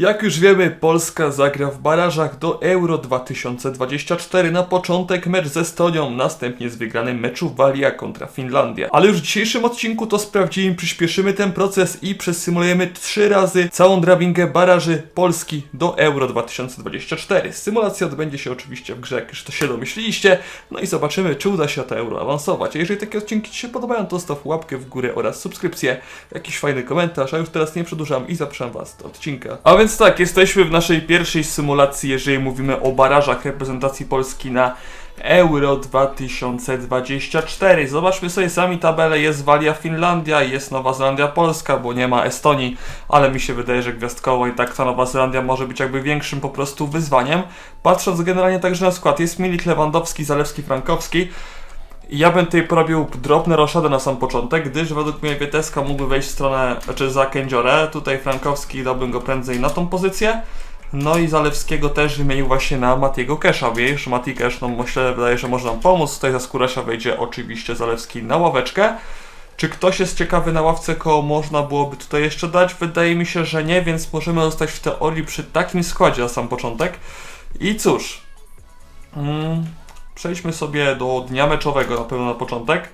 Jak już wiemy, Polska zagra w barażach do Euro 2024. Na początek mecz z Estonią, następnie z wygranym meczu Walia kontra Finlandia. Ale już w dzisiejszym odcinku to sprawdzimy, przyspieszymy ten proces i przesymulujemy trzy razy całą drabingę baraży Polski do Euro 2024. Symulacja odbędzie się oczywiście w grze, jak już to się domyśliliście. No i zobaczymy, czy uda się to Euro awansować. A jeżeli takie odcinki Ci się podobają, to staw łapkę w górę oraz subskrypcję, jakiś fajny komentarz, a już teraz nie przedłużam i zapraszam Was do odcinka. A więc tak, jesteśmy w naszej pierwszej symulacji, jeżeli mówimy o barażach reprezentacji Polski na Euro 2024. Zobaczmy sobie sami tabelę. Jest Walia Finlandia, jest Nowa Zelandia Polska, bo nie ma Estonii, ale mi się wydaje, że gwiazdkowo i tak ta Nowa Zelandia może być jakby większym po prostu wyzwaniem. Patrząc generalnie także na skład, jest Milik, Lewandowski, Zalewski, Frankowski. Ja bym tutaj porobił drobne roszadę na sam początek, gdyż według mnie Wieteska mógłby wejść w stronę, znaczy za Kędziorę. Tutaj Frankowski dałbym go prędzej na tą pozycję. No i Zalewskiego też wymienił właśnie na Matiego Kesza, wiesz, Mati Kesz, no myślę, wydaje, że może nam pomóc. Tutaj za Skórasia wejdzie oczywiście Zalewski na ławeczkę. Czy ktoś jest ciekawy na ławce, koło można byłoby tutaj jeszcze dać? Wydaje mi się, że nie, więc możemy zostać w teorii przy takim składzie na sam początek. I cóż, mm, przejdźmy sobie do dnia meczowego na pewno na początek.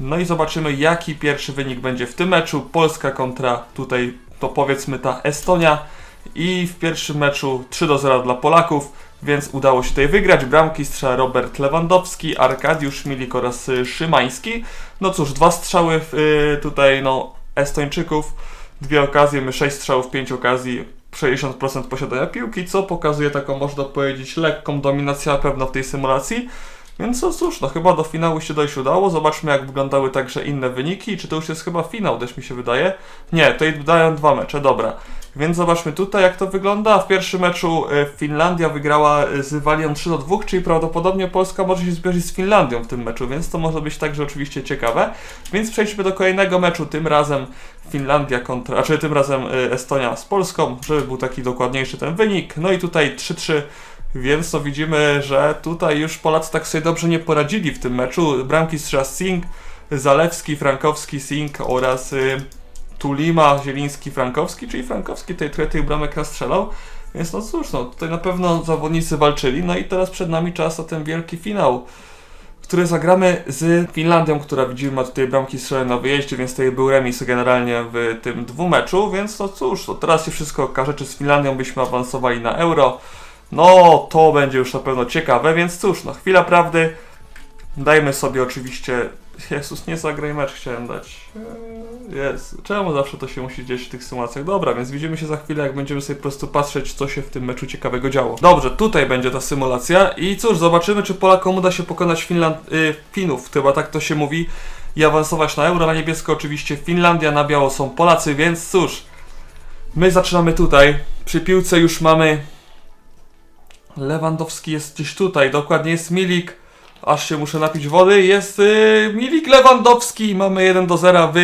No i zobaczymy, jaki pierwszy wynik będzie w tym meczu. Polska kontra tutaj, to powiedzmy ta Estonia. I w pierwszym meczu 3 do 0 dla Polaków, więc udało się tutaj wygrać. Bramki strzela Robert Lewandowski, Arkadiusz Milik oraz y, Szymański. No cóż, dwa strzały y, tutaj no Estończyków, dwie okazje, my 6 strzałów, 5 okazji, 60% posiadania piłki, co pokazuje taką, można powiedzieć, lekką dominację na pewno w tej symulacji. Więc no cóż, no chyba do finału się dojść udało. Zobaczmy jak wyglądały także inne wyniki. Czy to już jest chyba finał, też mi się wydaje? Nie, tutaj dają dwa mecze, dobra. Więc zobaczmy tutaj jak to wygląda. W pierwszym meczu e, Finlandia wygrała e, z Walią 3 do 2, czyli prawdopodobnie Polska może się zbliżyć z Finlandią w tym meczu, więc to może być także oczywiście ciekawe. Więc przejdźmy do kolejnego meczu, tym razem Finlandia kontra, a czy tym razem e, Estonia z Polską, żeby był taki dokładniejszy ten wynik. No i tutaj 3-3 więc to widzimy, że tutaj już Polacy tak sobie dobrze nie poradzili w tym meczu. Bramki strzela Singh, Zalewski, Frankowski, Singh oraz Tulima, Zieliński, Frankowski, czyli Frankowski tutaj trochę tych bramek nastrzelał. Więc no cóż, no tutaj na pewno zawodnicy walczyli. No i teraz przed nami czas na ten wielki finał, który zagramy z Finlandią, która widzimy ma tutaj bramki strzelone na wyjeździe, więc tutaj był remis generalnie w tym dwumeczu, więc no cóż, to teraz się wszystko okaże, czy z Finlandią byśmy awansowali na Euro. No, to będzie już na pewno ciekawe, więc cóż, no chwila prawdy. Dajmy sobie oczywiście. Jezus, nie zagraj mecz chciałem dać. Jezu, czemu zawsze to się musi dziać w tych symulacjach? Dobra, więc widzimy się za chwilę, jak będziemy sobie po prostu patrzeć, co się w tym meczu ciekawego działo. Dobrze, tutaj będzie ta symulacja i cóż, zobaczymy, czy Polakom uda się pokonać Finland... Y, Finów, chyba tak to się mówi, i awansować na Euro. Na niebiesko oczywiście Finlandia, na biało są Polacy, więc cóż, my zaczynamy tutaj. Przy piłce już mamy Lewandowski jest gdzieś tutaj, dokładnie jest Milik. Aż się muszę napić wody. Jest yy, Milik Lewandowski. Mamy 1 do 0 w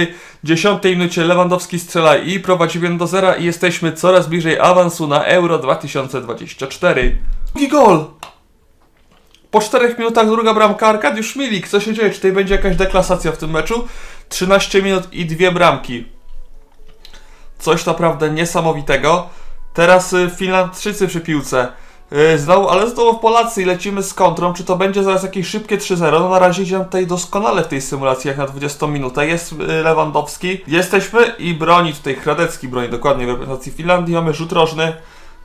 10 minucie. Lewandowski strzela i prowadzi 1 do 0 i jesteśmy coraz bliżej awansu na Euro 2024. Drugi gol! Po 4 minutach druga bramka Arkadiusz Milik. Co się dzieje? Czy tutaj będzie jakaś deklasacja w tym meczu? 13 minut i dwie bramki. Coś naprawdę niesamowitego. Teraz y, Finlandczycy przy piłce. Yy, Znowu, ale znowu Polacy i lecimy z kontrą. Czy to będzie zaraz jakieś szybkie 3-0? No na razie idzie tutaj doskonale w tej symulacji, jak na 20 minutę. Jest yy, Lewandowski. Jesteśmy i broni tutaj Hradecki broni dokładnie w reprezentacji Finlandii. Mamy rzut rożny.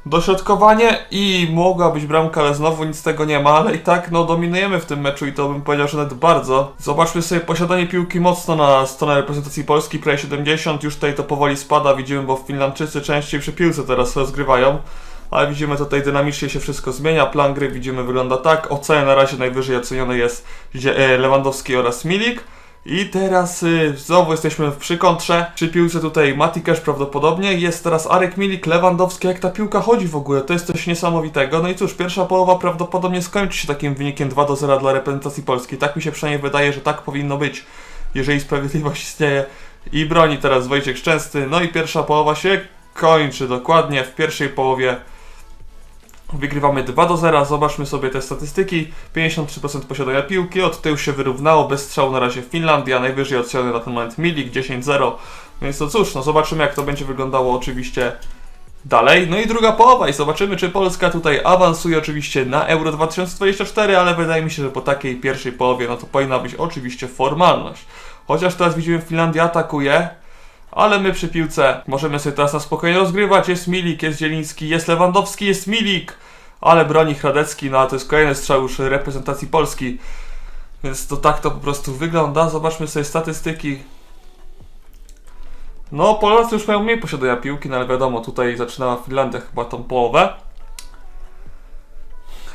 Dośrodkowanie i mogła być bramka, ale znowu nic z tego nie ma, ale i tak no dominujemy w tym meczu i to bym powiedział, że nawet bardzo. Zobaczmy sobie posiadanie piłki mocno na stronę reprezentacji Polski, prawie 70, już tutaj to powoli spada, widzimy, bo Finlandczycy częściej przy piłce teraz rozgrywają. Ale widzimy tutaj dynamicznie się wszystko zmienia. Plan gry widzimy wygląda tak. Ocena na razie najwyżej oceniony jest e, Lewandowski oraz Milik. I teraz y, znowu jesteśmy przy kontrze. Przy piłce tutaj Mati Cash prawdopodobnie. Jest teraz Arek Milik, Lewandowski. Jak ta piłka chodzi w ogóle, to jest coś niesamowitego. No i cóż, pierwsza połowa prawdopodobnie skończy się takim wynikiem 2 do 0 dla reprezentacji Polski. Tak mi się przynajmniej wydaje, że tak powinno być, jeżeli sprawiedliwość istnieje. I broni teraz Wojciech Szczęsny. No i pierwsza połowa się kończy dokładnie w pierwszej połowie. Wygrywamy 2 do 0. Zobaczmy sobie te statystyki. 53% posiadania piłki, od tyłu się wyrównało, bez strzału na razie Finlandia, najwyżej oceniony na ten moment Milik 10-0. Więc to cóż, no zobaczymy jak to będzie wyglądało oczywiście dalej. No i druga połowa i zobaczymy, czy Polska tutaj awansuje oczywiście na Euro 2024, ale wydaje mi się, że po takiej pierwszej połowie, no to powinna być oczywiście formalność. Chociaż teraz widzimy, Finlandia atakuje, ale my przy piłce możemy sobie teraz na spokojnie rozgrywać. Jest Milik, jest Zieliński, jest Lewandowski, jest Milik, ale broni Hradecki, no a to jest kolejny strzał już reprezentacji Polski. Więc to tak to po prostu wygląda. Zobaczmy sobie statystyki. No, Polacy już mają mniej posiadania piłki, no ale wiadomo, tutaj zaczynała Finlandia chyba tą połowę.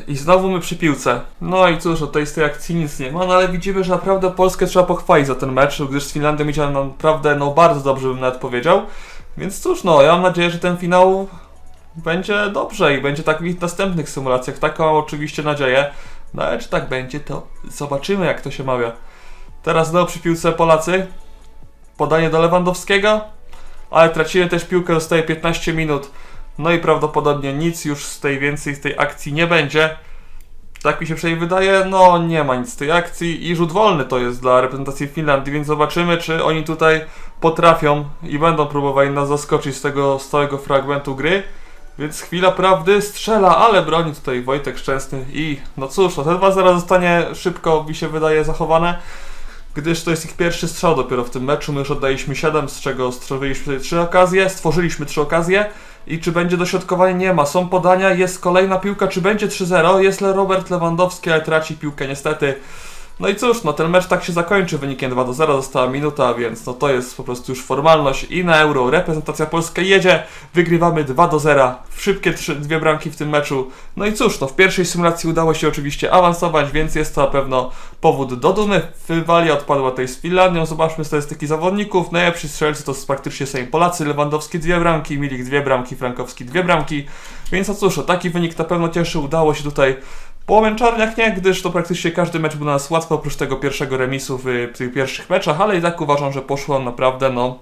I znowu my przy piłce. No i cóż, od tej z akcji nic nie ma, no ale widzimy, że naprawdę Polskę trzeba pochwalić za ten mecz, gdyż z Finlandią idzie naprawdę, no bardzo dobrze bym nawet powiedział. Więc cóż, no, ja mam nadzieję, że ten finał będzie dobrze i będzie tak w następnych symulacjach. Taką oczywiście nadzieję. No ale czy tak będzie, to zobaczymy jak to się mawia. Teraz znowu przy piłce Polacy. Podanie do Lewandowskiego, ale tracimy też piłkę, zostaje 15 minut. No i prawdopodobnie nic już z tej więcej z tej akcji nie będzie. Tak mi się przynajmniej wydaje, no nie ma nic z tej akcji i rzut wolny to jest dla reprezentacji Finlandii, więc zobaczymy czy oni tutaj potrafią i będą próbowali nas zaskoczyć z tego stałego fragmentu gry. Więc chwila prawdy strzela, ale broni tutaj Wojtek Szczęsny i no cóż, no te 2-0 zostanie szybko mi się wydaje zachowane gdyż to jest ich pierwszy strzał dopiero w tym meczu. My już oddaliśmy 7, z czego stworzyliśmy tutaj 3 okazje, stworzyliśmy 3 okazje. I czy będzie dośrodkowanie? Nie ma. Są podania, jest kolejna piłka, czy będzie 3-0? Jest Robert Lewandowski, ale traci piłkę niestety. No i cóż, no ten mecz tak się zakończy wynikiem 2 do 0, została minuta, więc no to jest po prostu już formalność i na Euro reprezentacja Polska jedzie, wygrywamy 2 do 0, szybkie trzy, dwie bramki w tym meczu. No i cóż, no w pierwszej symulacji udało się oczywiście awansować, więc jest to na pewno powód do dumy. Walia odpadła tutaj z Finlandią, zobaczmy statystyki zawodników, najlepsi strzelcy to praktycznie sami Polacy, Lewandowski dwie bramki, Milik dwie bramki, Frankowski dwie bramki, więc no cóż, no taki wynik na pewno cieszy, udało się tutaj po męczarniach nie, gdyż to praktycznie każdy mecz był na nas łatwy, oprócz tego pierwszego remisu w tych pierwszych meczach, ale i tak uważam, że poszło naprawdę, no,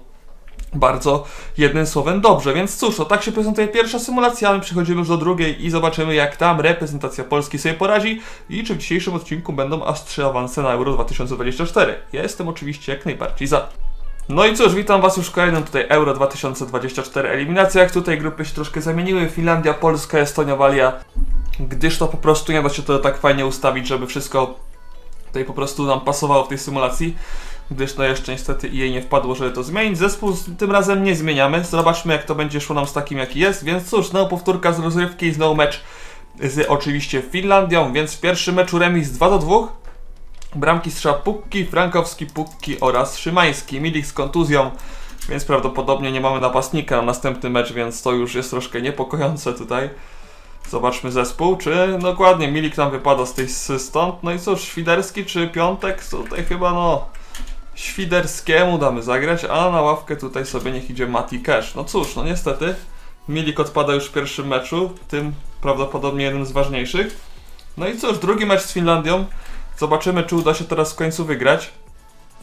bardzo jednym słowem dobrze. Więc cóż, to tak się prezentuje pierwsza symulacja, my przechodzimy już do drugiej i zobaczymy, jak tam reprezentacja Polski sobie poradzi i czy w dzisiejszym odcinku będą aż trzy awanse na Euro 2024. Ja jestem oczywiście jak najbardziej za. No i cóż, witam Was już w kolejnym tutaj Euro 2024 eliminacjach. Tutaj grupy się troszkę zamieniły. Finlandia, Polska, Estonia, Walia gdyż to po prostu nie da się to tak fajnie ustawić, żeby wszystko tutaj po prostu nam pasowało w tej symulacji, gdyż no jeszcze niestety jej nie wpadło, żeby to zmienić. Zespół tym razem nie zmieniamy, zobaczmy jak to będzie szło nam z takim jaki jest, więc cóż, znowu powtórka z rozrywki i znowu mecz z oczywiście Finlandią, więc w pierwszym meczu remis 2 do 2. Bramki strzała Pukki, Frankowski, Pukki oraz Szymański. Milik z kontuzją, więc prawdopodobnie nie mamy napastnika na następny mecz, więc to już jest troszkę niepokojące tutaj. Zobaczmy zespół, czy dokładnie Milik nam wypada z tej stąd. No i cóż, Świderski czy Piątek? Tutaj chyba no Świderskiemu damy zagrać, a na ławkę tutaj sobie niech idzie Mati Cash. No cóż, no niestety Milik odpada już w pierwszym meczu, tym prawdopodobnie jednym z ważniejszych. No i cóż, drugi mecz z Finlandią. Zobaczymy, czy uda się teraz w końcu wygrać.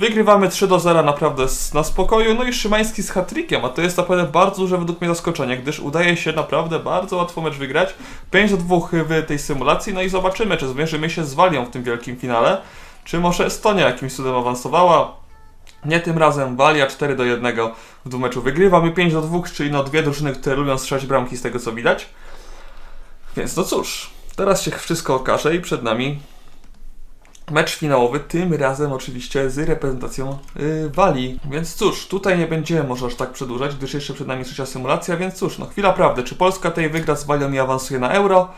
Wygrywamy 3 do 0 naprawdę na spokoju, no i Szymański z hat-trickiem, a to jest naprawdę bardzo duże według mnie zaskoczenie, gdyż udaje się naprawdę bardzo łatwo mecz wygrać. 5 do 2 w tej symulacji, no i zobaczymy, czy zmierzymy się z Walią w tym wielkim finale, czy może Estonia jakimś cudem awansowała. Nie tym razem, Walia 4 do 1 w dwumeczu wygrywa, my 5 do 2, czyli no dwie drużyny, które lubią strzelać bramki z tego co widać. Więc no cóż, teraz się wszystko okaże i przed nami mecz finałowy, tym razem oczywiście z reprezentacją yy, Walii. Więc cóż, tutaj nie będziemy może aż tak przedłużać, gdyż jeszcze przed nami trzecia symulacja, więc cóż, no chwila prawdy. Czy Polska tej wygra z Walią i awansuje na Euro?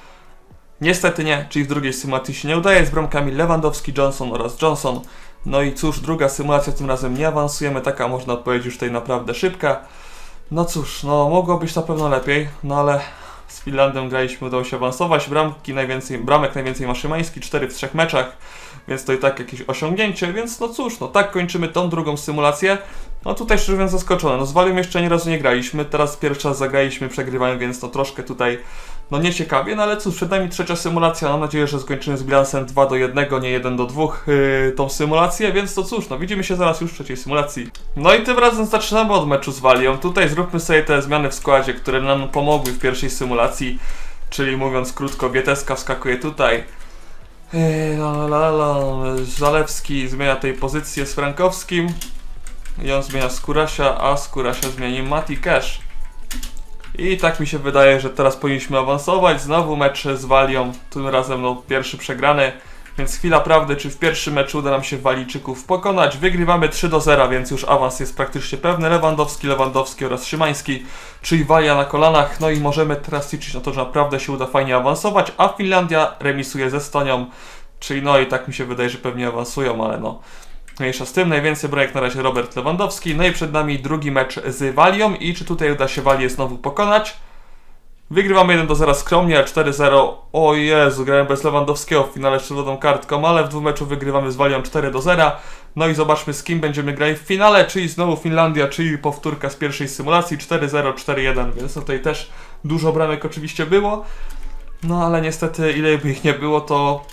Niestety nie, czyli w drugiej symulacji się nie udaje z bramkami Lewandowski, Johnson oraz Johnson. No i cóż, druga symulacja tym razem nie awansujemy, taka można odpowiedzieć już tutaj naprawdę szybka. No cóż, no mogło być na pewno lepiej, no ale z Finlandią graliśmy, udało się awansować, bramki najwięcej, bramek najwięcej ma Szymański, 4 w 3 meczach. Więc to i tak jakieś osiągnięcie, więc no cóż, no tak kończymy tą drugą symulację. No tutaj szczerze mówiąc zaskoczony, no z Walią jeszcze ani razu nie graliśmy, teraz pierwszy raz zagraliśmy, przegrywałem, więc no troszkę tutaj no nieciekawie, no ale cóż, przed nami trzecia symulacja, mam nadzieję, że skończymy z bilansem 2 do 1, nie 1 do 2 yy, tą symulację, więc to cóż, no widzimy się zaraz już w trzeciej symulacji. No i tym razem zaczynamy od meczu z Walią, tutaj zróbmy sobie te zmiany w składzie, które nam pomogły w pierwszej symulacji, czyli mówiąc krótko, Wieteska wskakuje tutaj, la, la. Zalewski zmienia tej pozycję z Frankowskim. I on zmienia Skurasia, a Skurasia zmieni Mati Cash. I tak mi się wydaje, że teraz powinniśmy awansować. Znowu mecz z Walią, tym razem no, pierwszy przegrany. Więc chwila prawdy, czy w pierwszym meczu uda nam się Walijczyków pokonać. Wygrywamy 3 do 0, więc już awans jest praktycznie pewny. Lewandowski, Lewandowski oraz Szymański, czyli Walia na kolanach. No i możemy teraz liczyć na to, że naprawdę się uda fajnie awansować. A Finlandia remisuje ze Estonią, czyli no i tak mi się wydaje, że pewnie awansują, ale no. Mniejsza z tym, najwięcej brajek na razie Robert Lewandowski. No i przed nami drugi mecz z Walią. I czy tutaj uda się Walię znowu pokonać? Wygrywamy 1 do 0 skromnie, ale 4-0. O Jezu, grałem bez Lewandowskiego w finale z czerwoną kartką, ale w dwóch meczu wygrywamy z Walią 4 do 0. No i zobaczmy z kim będziemy grali w finale, czyli znowu Finlandia, czyli powtórka z pierwszej symulacji 4-0, 4-1, więc tutaj też dużo bramek oczywiście było. No ale niestety ile by ich nie było, to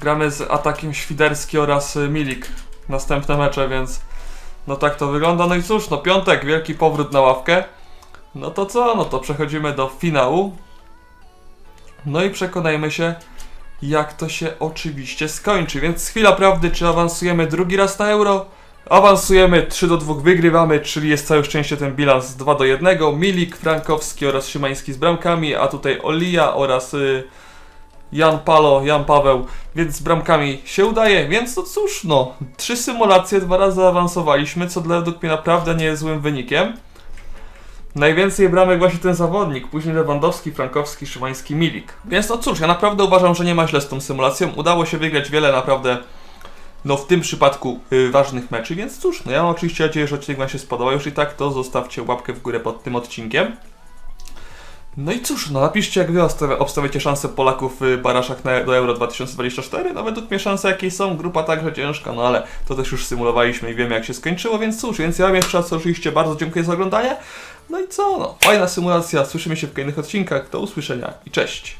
gramy z atakiem Świderski oraz y, Milik następne mecze, więc no tak to wygląda. No i cóż, no piątek, wielki powrót na ławkę. No to co? No to przechodzimy do finału. No i przekonajmy się, jak to się oczywiście skończy. Więc chwila prawdy, czy awansujemy drugi raz na euro? Awansujemy 3 do 2, wygrywamy, czyli jest całe szczęście ten bilans 2 do 1. Milik, Frankowski oraz Szymański z bramkami, a tutaj Olia oraz y, Jan Palo, Jan Paweł, więc z bramkami się udaje, więc no cóż, no, trzy symulacje, dwa razy awansowaliśmy, co dla według mnie naprawdę nie jest złym wynikiem. Najwięcej bramek właśnie ten zawodnik, później Lewandowski, Frankowski, Szymański, Milik. Więc no cóż, ja naprawdę uważam, że nie ma źle z tą symulacją. Udało się wygrać wiele naprawdę, no w tym przypadku y, ważnych meczy, więc cóż, no ja mam oczywiście nadzieję, że odcinek Wam się spodobał. Jeśli tak, to zostawcie łapkę w górę pod tym odcinkiem. No i cóż, no napiszcie jak wy obstawia- obstawiacie szanse Polaków w Baraszach na, do Euro 2024. No według mnie szanse jakie są, grupa także ciężka, no ale to też już symulowaliśmy i wiemy jak się skończyło, więc cóż, więc ja wam jeszcze raz oczywiście bardzo dziękuję za oglądanie. No i co, no, fajna symulacja, słyszymy się w kolejnych odcinkach, do usłyszenia i cześć!